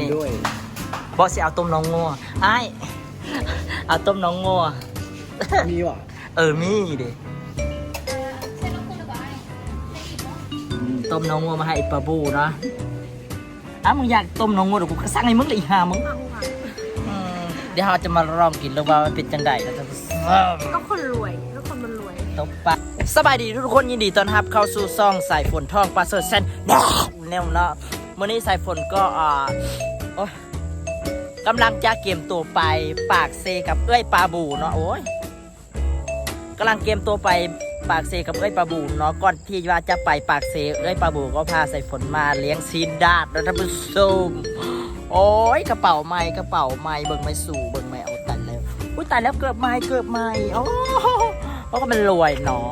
นี่ด้วยบอสสิเอาต้มน้องงัวไอ้ายเอาต้มน้องงัวมีว่ะเออมีดิต้มน้องงัวมาให้ปลาบูเนาะอ้าวมึงอยากต้มน้องงัวเดี๋ยวกูก็สั่งให้มึงเลยอีห่ามึงอืมเดี๋ยวเราจะมาลองกินแล้วว่ามันเป็นจังไดแล้วจะก็คนรวยก็คนมันรวยตบปะสบายดีทุกคนยินดีต้อนรับเข้าสู่ซ่องสายฝนทองปลาเสิร์ชแซนแนวเนาะ มื่อนี้สายฝนก็อ่าโอ้ยกำลังจะเกมตัวไปปากเซกับเอ้ยปลาบูเนาะโอ้ยกำลังเกมตัวไปปากเซกับเอ้ยปลาบูเนาะก่อนที่ว่าจะไปปากเซเอ้ยปลาบูก็พาสายฝนมาเลี้ยงซีนดาดแล้วท่านผู้ชมโอ้ยกระเป๋าไม้กระเป๋าไม้เบิ่งไม่สู่เบิ่งไม่เอาตันแล้วอุ้ยตายแล้วเกือบไม้เกือบไม้โอ้เพราะว่ามันรวยเนาะ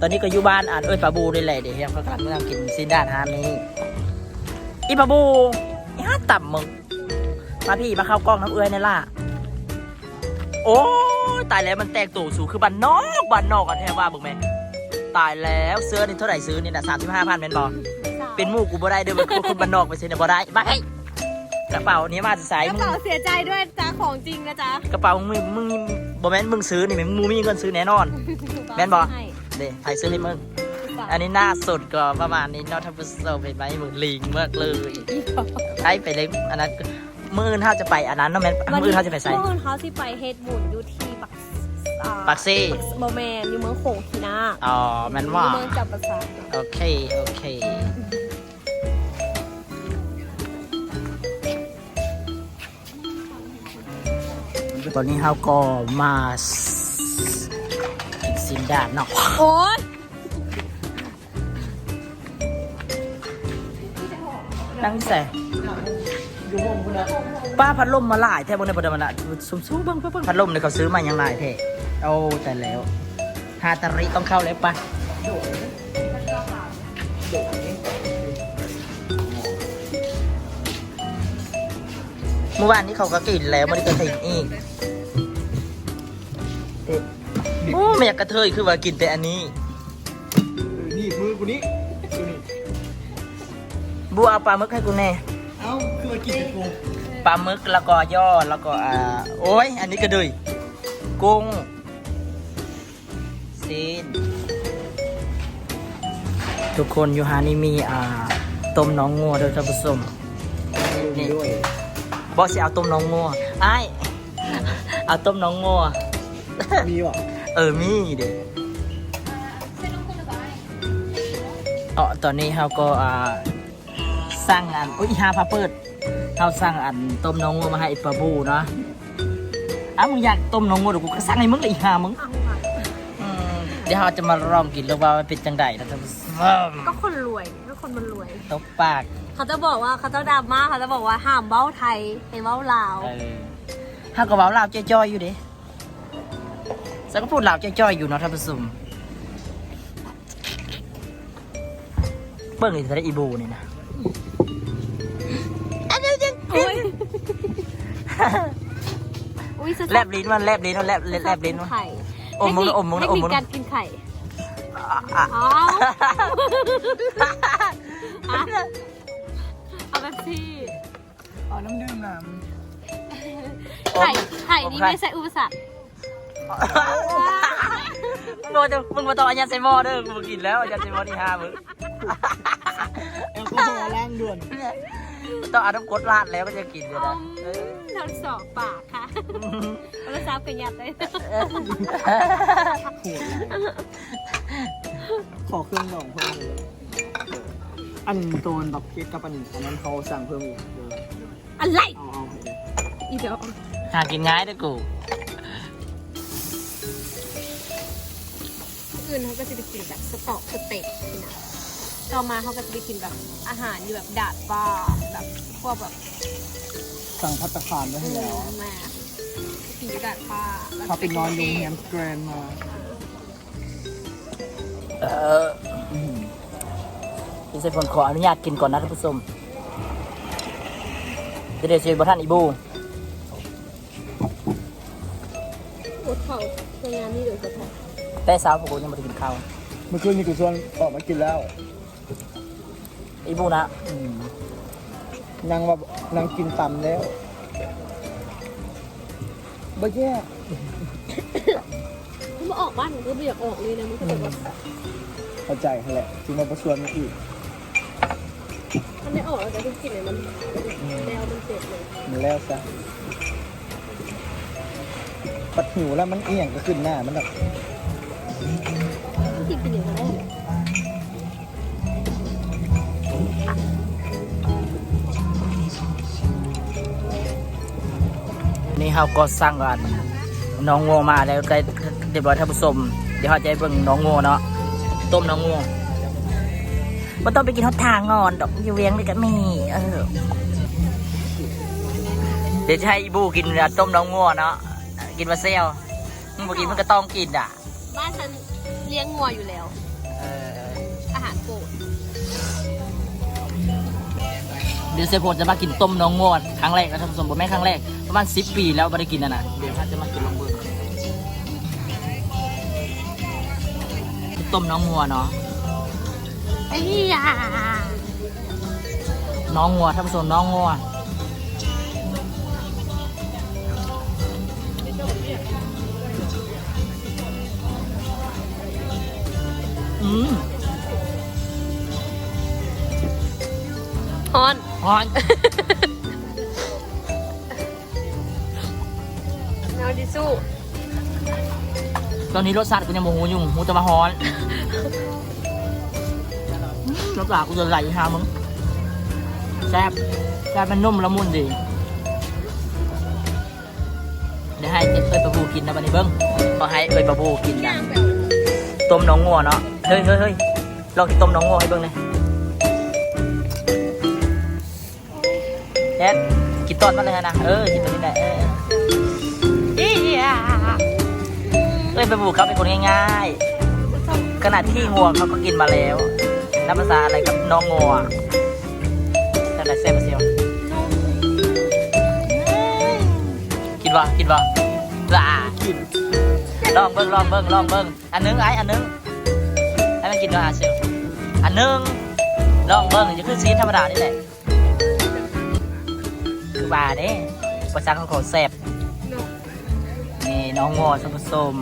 ตอนนี้ก็อยู่บ้านอ่านเอ้ยปลาบูนี่แหละเดี๋ยวเฮียเขากำลังกินซินด้านฮานี้ อีปลาบูอีห้าต่ำมึง มาพี่มาเข้ากล้องน้ำเอ้ยนี่ล่ะ โอ้ยตายแล้วมันแตกตัวสูงคือบ้านนอกบ้านนอกกันแท้ว่าบึงแม่ตายแล้วเสื้อนี่เท่าไหร่ซื้อนี่นะสามสิบห้าพันเป็นบอเป็นหมู่กูบ่ได้เด้อมันคือคนบ้านนอกไปซื้อเนี่ยบ่ได้ไปกระเป๋านี้มาจะใส่กระมึงเป๋าเสียใจด้วยจ้าของจริงนะจ๊ะกระเป๋ามึงมึงบ่แม่นมึงซื้อนี่มึงมีเงินซื้อแน่นอน แม่นบ่ให้เด้ใครซื้อให้มึง อันนี้หน้าสุดก็ประมาณนี้เนาะท่านผู้ชมเห็นไหมมึงลิงมากเลยไปไปเลยอันนั้นมืออื่นถ้าจะไปอันนั้นเนาะแม่นมืออื่นถ้าจะไปใส่เมื่อคืนเขาที่ไปเฮดบุญอยู่ที่ปักอ่าปักซี่บอแมนอยู่เมืองโขงทีนาอ๋อแม่นอว่ายู่เมืองจับประสาทโอเคโอเคตอนนี้เราก็มากินซินดาดเนาะโอ๊ย นั่งใส่ป้าพัดลมมาหลายแท้บนในประเดมันอะสูงสูงๆบิ้งเบิ้งเบิ้งพัดลมเนี่ยเขาซื้อมาอย่างไรแท้โอ้แต่แล้วฮาตาริต้องเข้าแล้วปะเมื่อวานนี้เขาก็กินแล้วม่ได้กระเทอีกโอ้ไม่อยากกระเทยคือว่ากินแต่อันนี้นี่มือกูนี่กูนี่ บัวเอาปลาหมึกให้กูแน่เอ้าคือมากินแต่กูปลาหมึกแล้วก็ย่อแล้วก็อ่าโอ้ยอันนี้ก็ดุยกุ้งซีนทุกคนอยู่ฮานี่มีอ่าต้มน้องงัวโดยท่านผู้ชมมีด้วยบอสสิเอาต้มน้องงัวไอ้ายเอาต้มน้องงัวมีว่ะเออมีเด็เออตอนนี้เราก็อ่า สร้างอันอุ้ยฮาพาเปิดเราสร้างอันต้มน้องงัวมาให้ปลาบูเนาะอ้าวมึงอยากต้มน้องงัวเดี๋ยวกูก็สั่งให้มึงเลยอีห่ามึงเอาว่ะอืมเดี๋ยวเราจะมาลองกินแล้วว่ามันเป็นจังไดแล้วจะก็คนรวยก็คนมันรวย ตบปากเขาจะบอกว่าเขาจะดราม่าเขาจะบอกว่าห้ามเบ้าไทยให้เบ้าลาว เออถ้าก็เว้าลาวจ้อยๆอยู่เด้สักก็พูดลาวจ้อยๆอยู่เนาะท่านผู้ชมเบิ่งอีกจะได้อีบูนี่นะ อุ้ยแลบลิ้นมันแลบลิ้นมันแลบแลบลิ้นมันไข่อมมึงนะอมมึงนะอมมึงนะเทคนิคการกินไข่อะเอาเอาแบบซี่เอาน้ำดื่มน้อมไข่ไข่นี่อมไม่ใช่อุปสรรคมึงบอกจะมึงมาต่ออัญญาเซมอเด้อกูกินแล้วอัญญาเซมอนี่ห้ามึงำ แอลกอฮอล์ล้างด่วนต้องเอาน้ำกรดราดแล้วก็จะกินเลยอนะมทำสอบปากค่ะเอาไปซับกันยัดเลยขอเครื่องหน่องเพิ่มเลยอันโดนบักเก็ตกับอันอันนั้นเขาสั่งเพิ่มอีกเดี๋ยวอะไรเอาเอาให้เลยอีเดียวหากินง่ายเด้อกูอื่นเขาก็จะไปกินแบบสต๊อกสเต็กนะ ต่อมาเขาก็จะไปกินแบบอาหารอยู่แบบดาดฟ้าแบบพวกแบบสั่งพัตตาคารไว้ให้แล้วแม่กินอยู่ดาดฟ้าแล้วเขาไปนอนโรงแรมแกรนด์มาเออพี่เซฟนขออนุญาตกินก่อนนะท่านผู้ชมจะได้เสียบท่านอีบูอดเขาในงานนี้เดี๋ยวจะพอแต่สาวพวกกูยังไม่ได้กินข้าวเมื่อคืนมีกุศลออกมากินแล้ว อีบูนะอืมนางว่านางกินตำแล้วบ่แย่มันมาออกบ้านมันก็ไม่อยากออกเลยนะมันก็แบบว่าเข้าใจเขาแหละจึงมาประชวนมาอีกมันไม่ออกแล้วแต่ทุกกลิ่นเนี่ยมันแนวมันเจ็บเลยมันแล้วซะปัดหิวแล้วมันเอียงก็ขึ้นหน้ามันแบบทุกกลิ่นเป็นอย่างไร นี่เราก็สั่งกันน้องงัวมาแล้วได้เรียบร้อยท่านผู้ชมเดี๋ยวเราจะให้เบิ่งน้องงัวเนาะต้มน้องงัวมันต้องไปกินทอดทางงอนดอกอยู่เวียงเลยก็มีเออเดี๋ยวจะให้อีบูกินต้มน้องงัวเนาะกินมาเซลมึงบอกกินมันก็ต้องกินอะ บ้านฉันเลี้ยงงัวอยู่แล้วเอออาหารโปรด เดี๋ยวเซโพจะมากินต้มน้องงัวครั้งแรกนะท่านผู้ชมผมไม่ครั้งแรกประมาณสิบปีแล้วไม่ได้กินอะนะเดี๋ยวถ้าจะมากินลองเบิ่งต้มน้องงัวเนาะไอ้ยาน้องงัวท่านผู้ชมน้องงัวอืมฮอน หอนแนวดิสู้ตอนนี้รสชาติกูยังโมโหอยู่หูจะมาฮอนรสชาติกูจะไหลหามึงแซ่บแซ่บมันนุ่มละมุนดีเดี๋ยวให้เอ้ยปลาบูกินนะบันนี้เบิ้งก็ให้เอ้ยปลาบูกินนะย่างแบบต้มน้องงัวเนาะเฮ้ยเฮ้ยเฮ้ยลองกินต้มน้องงัวให้เบิ่งเลย แอดกินตอนมันเลยนะเออกินตัวนี้แหละเอออียาเอ้ยไปบุกเขาเป็นคนง่ายๆขนาดที่งัวเขาก็กินมาแล้วนับภาษาอะไรกับน้องงัวแต่ไหนเซมเซียวกินวะกินวะล่ากินลองเบิ้งลองเบิ้งลองเบิ้งอันหนึงไอ้อันหนึงให้มันกินด้วยอาเซลอันหนึงลองเบิ้งจะขึ้นซีนธรรมดานี่แหละ คือบาเด้ภาษาของเขาแซ่บนี่น้องงอสมสม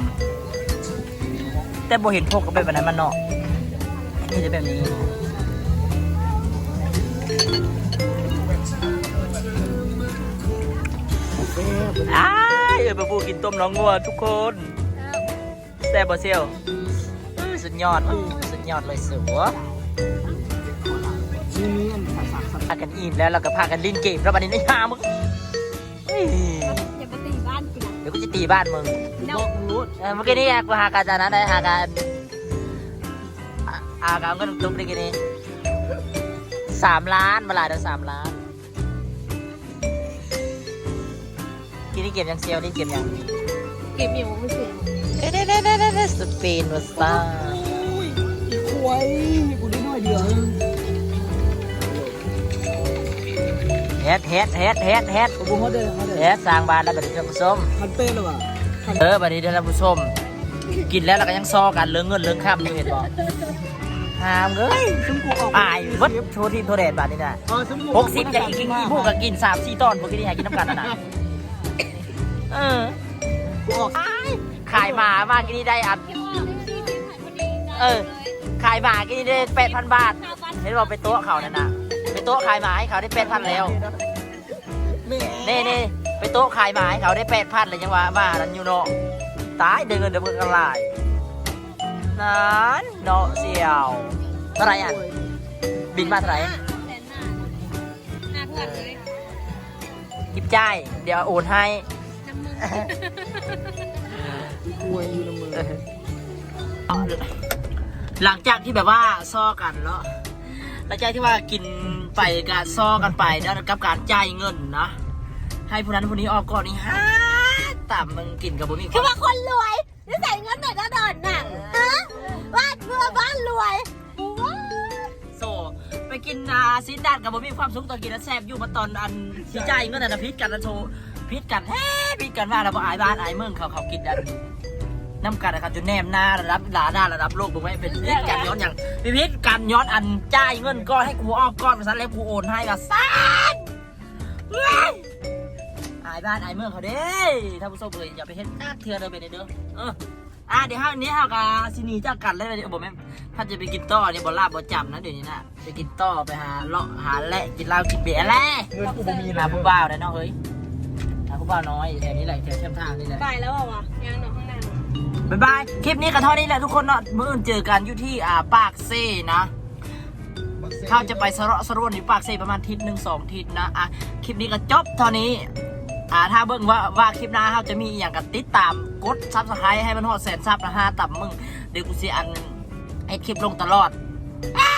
แต่บ่เห็นพวกก็เป็นแบบนั้นมันเนาะนี่จะแบบนี้อ้ายเออปะปูกินต้มน้องงัวทุกคนแซ่บบ่เซียวอื้อสุดยอดอื้อสุดยอดเลยสัวนี่ พากันอิ่มแล้วเราก็พากันลิ้นเกมแล้วบัดนี้ไอ้ห่ามึงเฮ้ยอย่าไปตีบ้านกูนะเดี๋ยวกูจะตีบ้านมึงเนาะเออเมื่อกี้นี่กูหาการจานั้นได้หาการอ่าการเงินตุ้มได้กี่นี่สามล้านมาลายเดี๋ยวสามล้านกินนี่เก็บยังเซียวนี่เก็บยังเก็บอยู่ไม่เสียเด้เด้เด้เด้เด้สเปนวาซ่าอุ้ยอีควายกูได้หน้อยเดียว ฮ็ดเฮ็ดเฮ็ดเฮ็ดเฮ็ดกูเขาเดินเขาเดินเฮ็ดสร้างบ้านแล้วบัดนี้ท่านผู้ชมพันเป้หรือเปล่าเออบัดนี้ท่านผู้ชม กินแล้วเราก็ยังซอกันเรื่องเงินเรื่องข้ามอยู่เห็นบ่หามเอ้ยซึ่งกูออกอายเบิดโชว์ทีมโทรเดดบาดนี้น่ะเออซึ่งหกสิบอย่างอีกกินอีพวกก็กินสามสี่ตอนพวกกินนี่ให้กินน้ำกันน่ะนะเออกูออกอายขายหมามากินนี่ได้อันเออ ขายหมากินนี่ได้แปดพันบาทเห็นบอกไปโต๊ะเขานั่นน่ะไปโต๊ะขายหมาให้เขาได้แปดพันแล้วแม่ เน่เน่ไปโต๊ะขายหมาให้เขาได้แปดพันเลยยังว่ามานั่นอยู่เนาะตายเดินเงินเดือนเพิ่งกันลายนั้นเนาะเสี่ยวเท่าไหรอะบินมาเท่าไหรแสนหน้าหน้าเพื่อนเลยกิบจ่ายเดี๋ยวโอนให้น้ำมึงอีควายอยู่ในมือหลังจากที่แบบว่าซ้อกันเนาะหลังจากที่ว่ากิน ไปการซ้อกันไปแล้วกับการจ่ายเงินนะ ให้ผู้นั้นผู้นี้ออกก่อนนี่ฮะต่ำมึงกินกับบุมีคือว่าคนรวยนี่ใส่เงินหน่อยก็โดนหนังฮะบ้านเพื่อบ้านรวยกูว่าโซไปกินอาซินดานกับบุมีความสุขตอนกินแล้วแซ่บอยู่มาตอนอันสีจ่ายเงินอันนะพิษกันนะโชว์พิษกันแฮ่พิษกันว่าเราบอายบ้านอายเมืองเขาเขากินอัน น้ำกันนะครับจนแนมหน้าระดับหลาหน้าระดับโลกถูกไหมเป็นพิษกันย้อนอย่างพิพิษกันย้อนอันจ่ายเงินก้อนให้กูอ้อกก้อนมาซะแล้วกูโอนให้กับซ่านายบ้านอายเมืองเขาเด้ท่านผู้ชมเลยอย่าไปเฮ็ดนักเทือเลยไปเด้อเอออะเดี๋ยวห้านี้ห้ากาซินีจากกันเลยเดี๋ยวบอกแม่ถ้าจะไปกินต่อเนี่ยบ่ลาบบ่จำนะเดี๋ยวนี้นะไปกินต่อไปหาเลาะหาแหละกินเหล้ากินเบียร์แหละเงินกูมีหานะผู้บ่าวได้เนาะเฮ้ยหาผู้บ่าวน้อยแถวนี้แหละแถวเชื่อมทางนี่แหละไปแล้วเหรอวะยังหนูข้างใน บ๊ายบาย คลิปนี้ก็เท่านี้แหละทุกคนเนาะมื่ออื่นเจอกันอยู่ที่อ่าปากเซ่นะถ้าจะไปสระสรวนอยู่ปากเซ่ประมาณทิศหนึ่งสองทิศนะอะคลิปนี้ก็จบเท่านี้อ่าถ้าเบิ่งว่าว่าคลิปหน้าเราจะมีอหย่างกับติดตามกดซับสไครต์ให้มันฮอดแสนซับนะฮะต่ำมึงเดี๋ยวกูสิอันให้คลิปลงตลอดอ้า